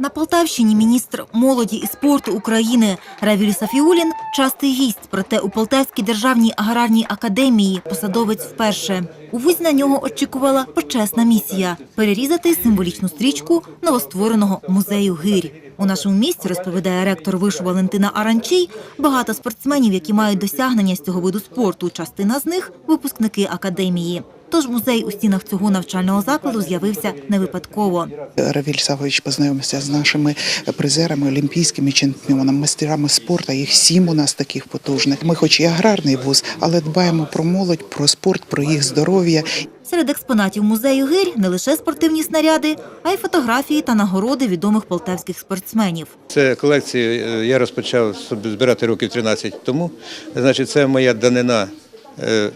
На Полтавщині міністр молоді і спорту України Равіль Сафіулін частий гість, проте у Полтавській державній аграрній академії посадовець вперше. У вузі на нього очікувала почесна місія перерізати символічну стрічку новоствореного музею гирь. У нашому місті розповідає ректор вишу Валентина Аранчій. Багато спортсменів, які мають досягнення з цього виду спорту. Частина з них випускники академії. Тож музей у стінах цього навчального закладу з'явився не випадково. Равіль Савович познайомився з нашими призерами, олімпійськими чемпіонами, майстерами спорту. Їх сім у нас таких потужних. Ми, хоч і аграрний вуз, але дбаємо про молодь, про спорт, про їх здоров'я. Серед експонатів музею гирь не лише спортивні снаряди, а й фотографії та нагороди відомих полтавських спортсменів. Це колекцію е, я розпочав собі збирати років 13 тому. Значить, це моя данина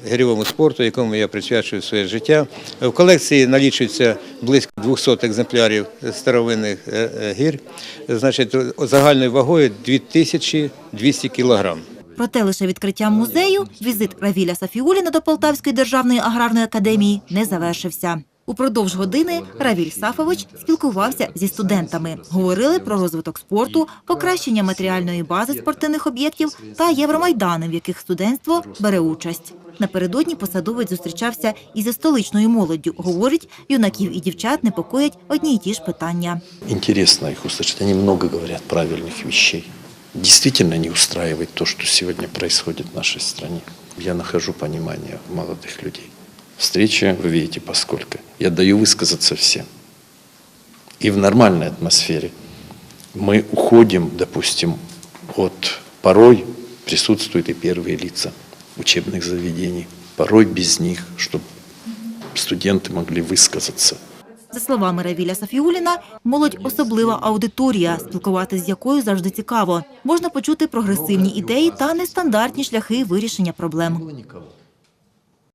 гирьовому спорту, якому я присвячую своє життя. В колекції налічується близько 200 екземплярів старовинних е, е, гір. Значить, загальною вагою 2200 кілограм. Проте лише відкриттям музею візит Равіля Сафіуліна до Полтавської державної аграрної академії не завершився. Упродовж години Равіль Сафович спілкувався зі студентами. Говорили про розвиток спорту, покращення матеріальної бази спортивних об'єктів та євромайдани, в яких студентство бере участь. Напередодні посадовець зустрічався із столичною молоддю. Говорить, юнаків і дівчат непокоять одні й ті ж питання. Интересно их услышать. Они много говорят правильных вещей. Действительно не устраивает то, что сегодня происходит в нашей стране. Я нахожу понимание в молодых людей. Встреча, вы видите, поскольку. Я даю высказаться всем. И в нормальной атмосфере. Мы уходим, допустим, от порой присутствуют и первые лица учебных заведений. Порой без них, чтобы студенты могли высказаться. За словами Равіля Сафіуліна, молодь особлива аудиторія, спілкуватися з якою завжди цікаво. Можна почути прогресивні ідеї та нестандартні шляхи вирішення проблем.